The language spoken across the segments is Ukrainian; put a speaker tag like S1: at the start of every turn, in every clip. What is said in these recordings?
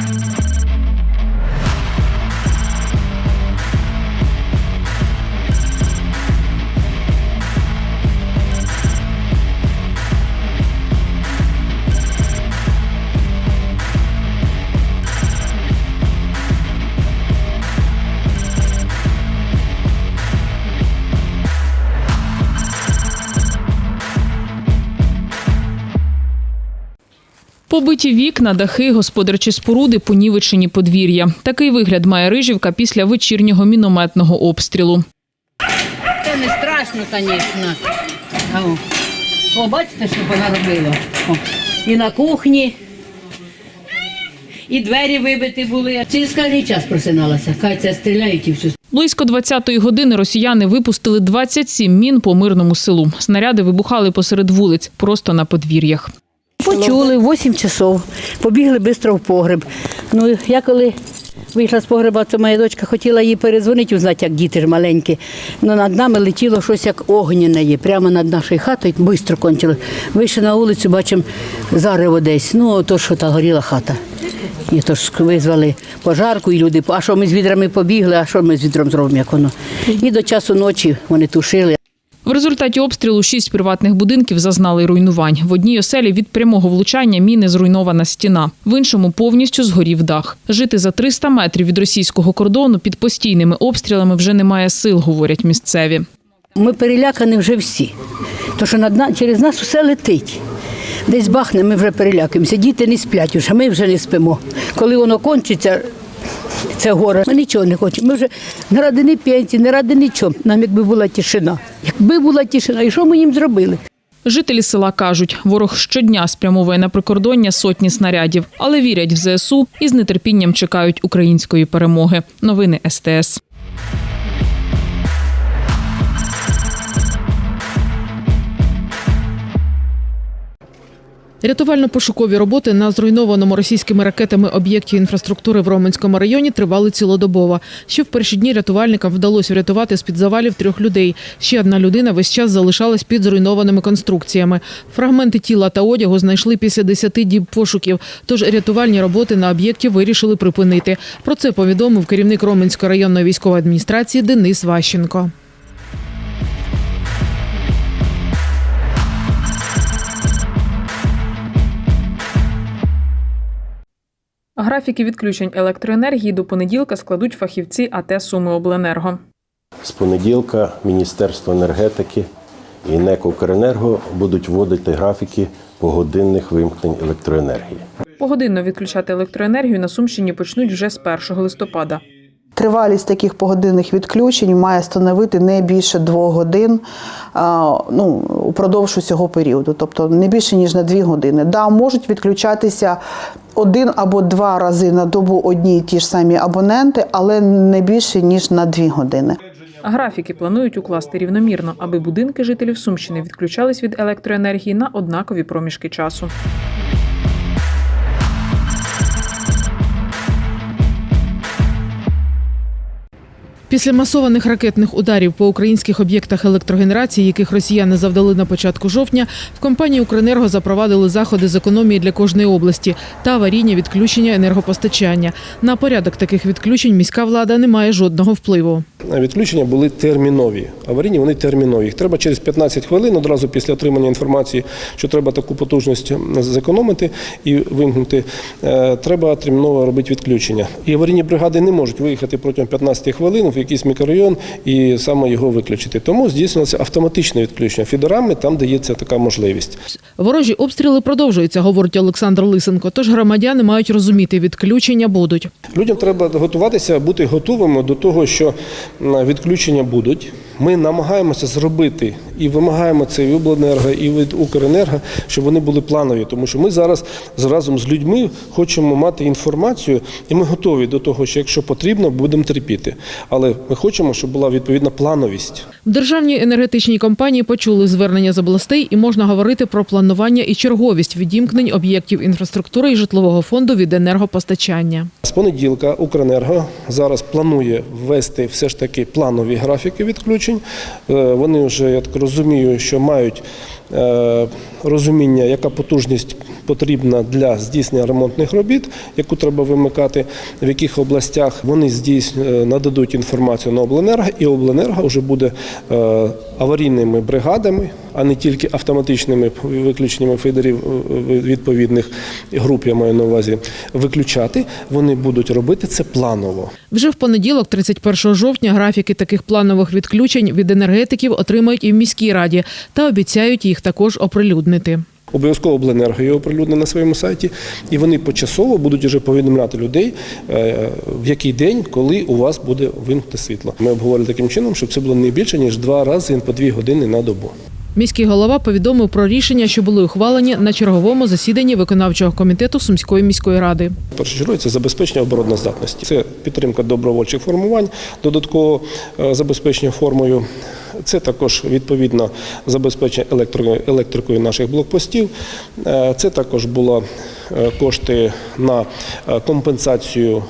S1: Thank you. Побиті вікна, дахи, господарчі споруди, понівечені подвір'я. Такий вигляд має Рижівка після вечірнього мінометного обстрілу.
S2: Це не страшно, звісно. О, бачите, що вона робила? О, і на кухні, і двері вибиті були. Через кожний час просиналася. Хай це стріляють і все.
S1: Близько 20-ї години росіяни випустили 27 мін по мирному селу. Снаряди вибухали посеред вулиць, просто на подвір'ях.
S2: Почули, 8 часов, побігли швидко в погреб. Ну, я коли вийшла з погреба, то моя дочка хотіла їй перезвонити, узнати, як діти ж маленькі. Ну, над нами летіло щось як огняне прямо над нашою хатою, швидко кончилось. Вийшли на вулицю, бачимо зарево десь. Ну, то що та горіла хата. І то ж визвали пожарку, і люди, а що ми з відрами побігли, а що ми з відром зробимо, як воно. І до часу ночі вони тушили.
S1: В результаті обстрілу шість приватних будинків зазнали руйнувань. В одній оселі від прямого влучання міни зруйнована стіна, в іншому повністю згорів дах. Жити за 300 метрів від російського кордону під постійними обстрілами вже немає сил, говорять місцеві.
S2: Ми перелякані вже всі. То що над на- через нас усе летить. Десь бахне, ми вже перелякаємося. Діти не сплять уже, ми вже не спимо. Коли воно кончиться, це горе. Ми нічого не хочемо. Ми вже не ради ні пенсії, не ради нічого. Нам якби була тишина. Якби була тишина, і що ми їм зробили?
S1: Жителі села кажуть, ворог щодня спрямовує на прикордоння сотні снарядів, але вірять в ЗСУ і з нетерпінням чекають української перемоги. Новини СТС.
S3: Рятувально-пошукові роботи на зруйнованому російськими ракетами об'єкті інфраструктури в Роменському районі тривали цілодобово. Ще в перші дні рятувальникам вдалося врятувати з-під завалів трьох людей. Ще одна людина весь час залишалась під зруйнованими конструкціями. Фрагменти тіла та одягу знайшли після 10 діб пошуків. Тож рятувальні роботи на об'єкті вирішили припинити. Про це повідомив керівник Роменської районної військової адміністрації Денис Ващенко.
S1: Графіки відключень електроенергії до понеділка складуть фахівці АТ Суми Обленерго.
S4: З понеділка Міністерство енергетики і НЕК «Укренерго» будуть вводити графіки погодинних вимкнень електроенергії.
S1: Погодинно відключати електроенергію на Сумщині почнуть вже з 1 листопада.
S5: Тривалість таких погодинних відключень має становити не більше двох годин ну, упродовж усього періоду, тобто не більше ніж на дві години. Да, можуть відключатися один або два рази на добу одні і ті ж самі абоненти, але не більше ніж на дві години.
S1: Графіки планують укласти рівномірно, аби будинки жителів Сумщини відключались від електроенергії на однакові проміжки часу.
S3: Після масованих ракетних ударів по українських об'єктах електрогенерації, яких росіяни завдали на початку жовтня, в компанії «Укренерго» запровадили заходи з економії для кожної області та аварійні відключення енергопостачання. На порядок таких відключень міська влада не має жодного впливу.
S6: Відключення були термінові. Аварійні вони термінові. Їх треба через 15 хвилин, одразу після отримання інформації, що треба таку потужність зекономити і вимкнути. е, Треба терміново робити відключення. І аварійні бригади не можуть виїхати протягом 15 хвилин якийсь мікрорайон і саме його виключити. Тому здійснюється автоматичне відключення. Фідерами там дається така можливість.
S3: Ворожі обстріли продовжуються, говорить Олександр Лисенко. Тож громадяни мають розуміти, відключення будуть.
S6: Людям треба готуватися, бути готовими до того, що відключення будуть. Ми намагаємося зробити і вимагаємо це від обленерго, і від Укренерго, щоб вони були планові, тому що ми зараз разом з людьми хочемо мати інформацію, і ми готові до того, що якщо потрібно, будемо терпіти. Але ми хочемо, щоб була відповідна плановість.
S3: В державній енергетичній компанії почули звернення з областей і можна говорити про планування і черговість відімкнень об'єктів інфраструктури і житлового фонду від енергопостачання.
S6: З понеділка Укренерго зараз планує ввести все ж таки планові графіки відключень. Е, Вони вже, я так розумію, що мають розуміння, яка потужність потрібна для здійснення ремонтних робіт, яку треба вимикати, в яких областях вони здійсню, е, нададуть інформацію на обленерго, і обленерго вже буде е, аварійними бригадами, а не тільки автоматичними виключеннями фейдерів е, відповідних груп, я маю на увазі, виключати. Вони будуть робити це планово.
S3: Вже в понеділок, 31 жовтня, графіки таких планових відключень від енергетиків отримають і в міській раді та обіцяють їх також оприлюднити.
S6: Обов'язково обленерго його оприлюднить на своєму сайті, і вони почасово будуть вже повідомляти людей, е, в який день, коли у вас буде вимкнути світло. Ми обговорили таким чином, щоб це було не більше ніж два рази по дві години на добу.
S3: Міський голова повідомив про рішення, що були ухвалені на черговому засіданні виконавчого комітету Сумської міської ради.
S6: Першочергово це забезпечення обороноздатності. Це підтримка добровольчих формувань, додатково е, забезпечення формою. Це також відповідно забезпечення електрикою, наших блокпостів. Е, Це також були е, кошти на компенсацію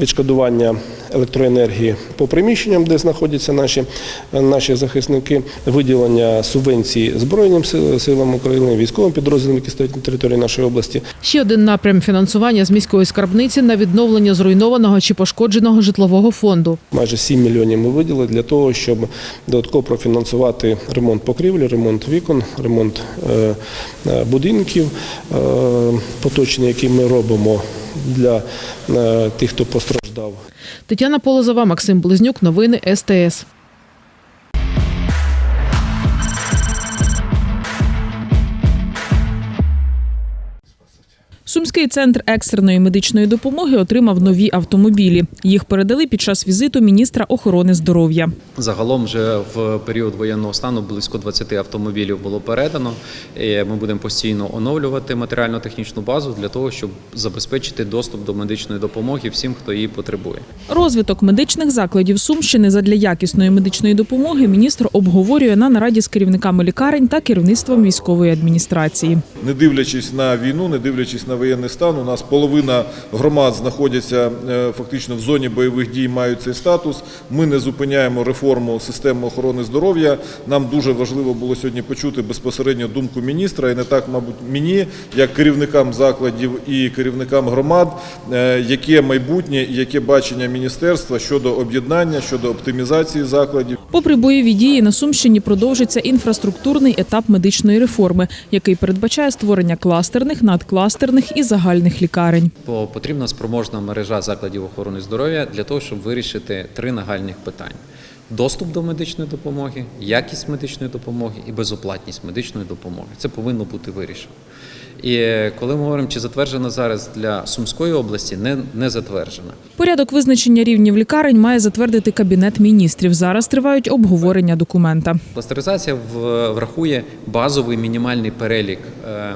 S6: відшкодування електроенергії по приміщенням, де знаходяться наші, наші захисники, виділення субвенцій Збройним силам України, військовим підрозділам, які стоять на території нашої області.
S3: Ще один напрям фінансування з міської скарбниці на відновлення зруйнованого чи пошкодженого житлового фонду.
S6: Майже 7 мільйонів ми виділили для того, щоб додатково профінансувати ремонт покрівлі, ремонт вікон, ремонт е, е, будинків е, поточний, який ми робимо для е, тих, хто постраждав.
S3: Тетяна Полозова, Максим Близнюк. Новини СТС.
S1: Сумський центр екстреної медичної допомоги отримав нові автомобілі. Їх передали під час візиту міністра охорони здоров'я.
S7: Загалом вже в період воєнного стану близько 20 автомобілів було передано. Ми будемо постійно оновлювати матеріально-технічну базу для того, щоб забезпечити доступ до медичної допомоги всім, хто її потребує.
S1: Розвиток медичних закладів Сумщини задля якісної медичної допомоги міністр обговорює на нараді з керівниками лікарень та керівництвом військової адміністрації.
S8: не дивлячись на війну, не дивлячись на воєнний стан, у нас половина громад знаходяться е, фактично в зоні бойових дій, мають цей статус. Ми не зупиняємо реформу системи охорони здоров'я. Нам дуже важливо було сьогодні почути безпосередньо думку міністра, і не так, мабуть, мені, як керівникам закладів і керівникам громад, е, яке майбутнє і яке бачення міністерства щодо об'єднання, щодо оптимізації закладів.
S1: Попри бойові дії, на Сумщині продовжиться інфраструктурний етап медичної реформи, який передбачає створення кластерних, надкластерних і загальних лікарень.
S7: Потрібна спроможна мережа закладів охорони здоров'я для того, щоб вирішити три нагальних питання: доступ до медичної допомоги, якість медичної допомоги і безоплатність медичної допомоги. Це повинно бути вирішено. І коли ми говоримо, чи затверджена зараз для Сумської області, не, не затверджена.
S1: Порядок визначення рівнів лікарень має затвердити кабінет міністрів. Зараз тривають обговорення документа.
S7: Кластеризація врахує базовий мінімальний перелік е,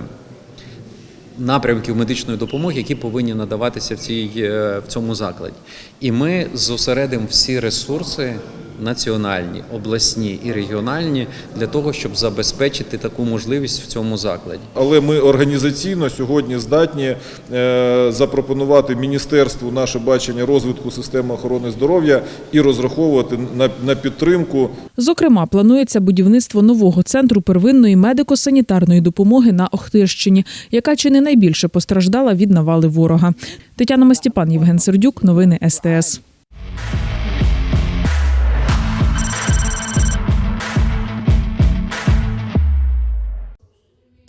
S7: напрямків медичної допомоги, які повинні надаватися в, цій, е, в цьому закладі. І ми зосередимо всі ресурси національні, обласні і регіональні для того, щоб забезпечити таку можливість в цьому закладі.
S8: Але ми організаційно сьогодні здатні е, запропонувати міністерству наше бачення розвитку системи охорони здоров'я і розраховувати на, на підтримку
S1: Зокрема, планується будівництво нового центру первинної медико-санітарної допомоги на Охтирщині, яка чи не найбільше постраждала від навали ворога. Тетяна Мастіпан, Євген Сердюк, новини СТС.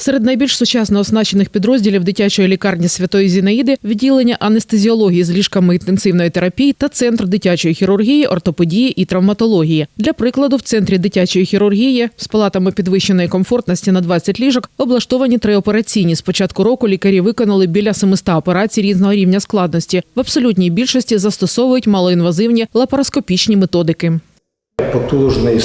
S3: Серед найбільш сучасно оснащених підрозділів дитячої лікарні Святої Зінаїди відділення анестезіології з ліжками інтенсивної терапії та центр дитячої хірургії, ортопедії і травматології. Для прикладу, в центрі дитячої хірургії з палатами підвищеної комфортності на 20 ліжок облаштовані три операційні. З початку року лікарі виконали біля 700 операцій різного рівня складності. В абсолютній більшості застосовують малоінвазивні лапароскопічні методики.
S9: потужний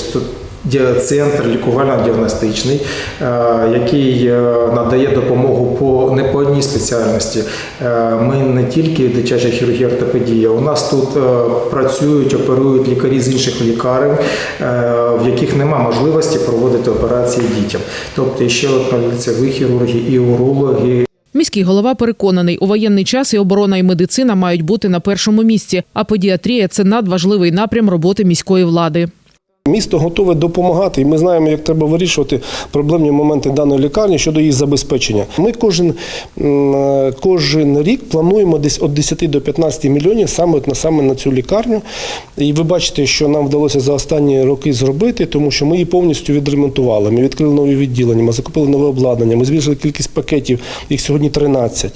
S9: центр лікувально-діагностичний, е, який е, надає допомогу по не по одній спеціальності. Е, Ми не тільки дитяча хірургія ортопедія. У нас тут працюють, оперують лікарі з інших лікарень, в яких нема можливості проводити операції дітям. Тобто ще лицеві хірурги і урологи,
S3: Міський голова переконаний, у воєнний час і оборона і медицина мають бути на першому місці, а педіатрія це надважливий напрям роботи міської влади.
S6: Місто готове допомагати, і ми знаємо, як треба вирішувати проблемні моменти даної лікарні щодо її забезпечення. Ми кожен, кожен рік плануємо десь від 10 до 15 мільйонів саме, на, саме на цю лікарню. І ви бачите, що нам вдалося за останні роки зробити, тому що ми її повністю відремонтували. Ми відкрили нові відділення, ми закупили нове обладнання, ми збільшили кількість пакетів, їх сьогодні 13.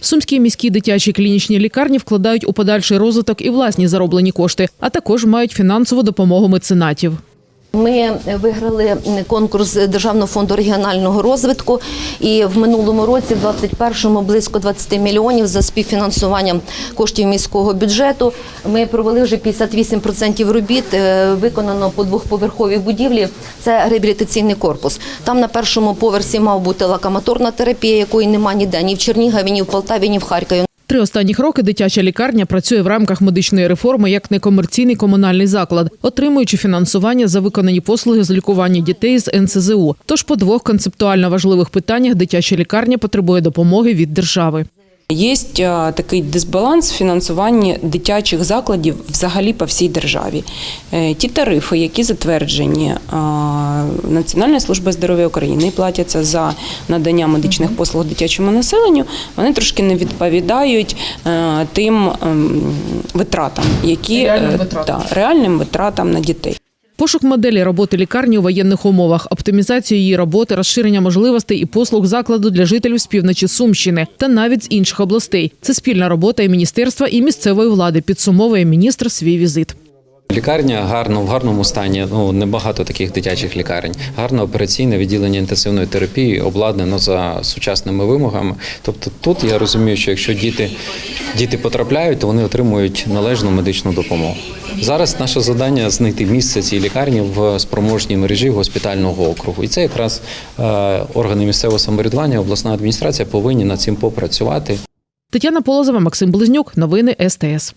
S3: В міські дитячі клінічні лікарні вкладають у подальший розвиток і власні зароблені кошти, а також мають фінансову допомогу меценатів.
S10: Ми виграли конкурс Державного фонду регіонального розвитку, і в минулому році, в 21-му, близько 20 мільйонів за співфінансуванням коштів міського бюджету. Ми провели вже 58% робіт, е, виконано по двохповерховій будівлі. Це реабілітаційний корпус. Там на першому поверсі мав бути лакомоторна терапія, якої нема ніде ні в Чернігові, ні в Полтаві, ні в Харкові.
S3: Три останніх роки дитяча лікарня працює в рамках медичної реформи як некомерційний комунальний заклад, отримуючи фінансування за виконані послуги з лікування дітей з НСЗУ. Тож по двох концептуально важливих питаннях дитяча лікарня потребує допомоги від держави.
S11: Є е, такий дисбаланс в фінансуванні дитячих закладів взагалі по всій державі. Е, Ті тарифи, які затверджені е, Національною службою здоров'я України і платяться за надання медичних послуг дитячому населенню, вони трошки не відповідають тим ем, витратам, які
S3: Реальним витратам.
S11: та, реальним витратам на дітей.
S3: Пошук моделі роботи лікарні у воєнних умовах, оптимізацію її роботи, розширення можливостей і послуг закладу для жителів з півночі Сумщини та навіть з інших областей. Це спільна робота і міністерства, і місцевої влади. Підсумовує міністр свій візит.
S7: Лікарня гарно в гарному стані. Ну небагато таких дитячих лікарень. Гарне операційне відділення інтенсивної терапії обладнано за сучасними вимогами. Тобто, тут я розумію, що якщо діти, діти потрапляють, то вони отримують належну медичну допомогу. Зараз наше завдання знайти місце цій лікарні в спроможній мережі госпітального округу. І це якраз е, органи місцевого самоврядування, обласна адміністрація повинні над цим попрацювати.
S3: Тетяна Полозова, Максим Близнюк. Новини СТС.